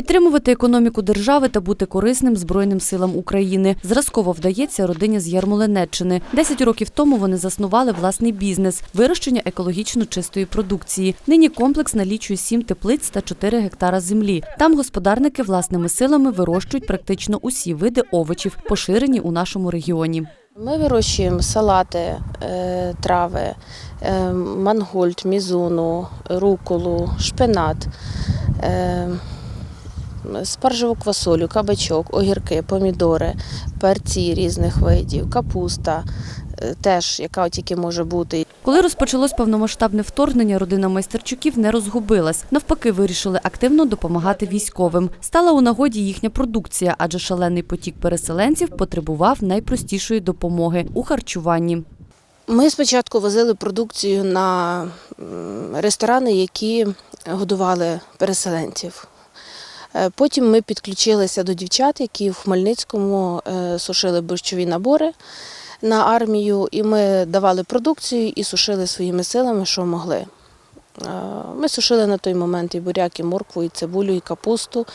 Підтримувати економіку держави та бути корисним Збройним силам України. Зразково вдається родині з Ярмолинеччини. Десять років тому вони заснували власний бізнес – вирощення екологічно чистої продукції. Нині комплекс налічує сім теплиць та 4 гектара землі. Там господарники власними силами вирощують практично усі види овочів, поширені у нашому регіоні. Ми вирощуємо салати, е, трави, е, мангольд, мізуну, руколу, шпинат, е, спаржеву квасолю, кабачок, огірки, помідори, перці різних видів, капуста, е, теж яка тільки може бути. Коли розпочалось повномасштабне вторгнення, родина майстерчуків не розгубилась. Навпаки, вирішили активно допомагати військовим. Стала у нагоді їхня продукція, адже шалений потік переселенців потребував найпростішої допомоги у харчуванні. Ми спочатку возили продукцію на ресторани, які годували переселенців. Е, Потім ми підключилися до дівчат, які в Хмельницькому е, сушили борщові набори на армію, і ми давали продукцію і сушили своїми силами, що могли. Е, Ми сушили на той момент і буряк, і моркву, і цибулю, і капусту.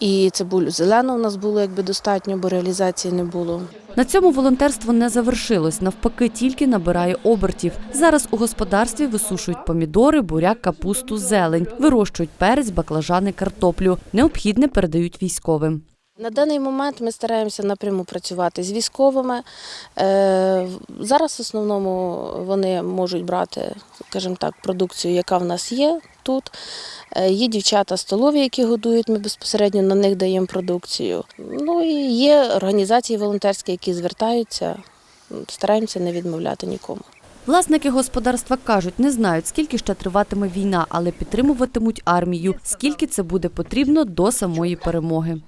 І цибулю зелену у нас було якби достатньо, бо реалізації не було. На цьому волонтерство не завершилось, навпаки, тільки набирає обертів. Зараз у господарстві висушують помідори, буряк, капусту, зелень, вирощують перець, баклажани, картоплю. Необхідне передають військовим. На даний момент ми стараємося напряму працювати з військовими. Е, Зараз в основному вони можуть брати, скажімо так, продукцію, яка в нас є тут. Е, Є дівчата столові, які годують, ми безпосередньо на них даємо продукцію. Ну і є організації волонтерські, які звертаються. Стараємося не відмовляти нікому. Власники господарства кажуть, не знають, скільки ще триватиме війна, але підтримуватимуть армію, скільки це буде потрібно до самої перемоги.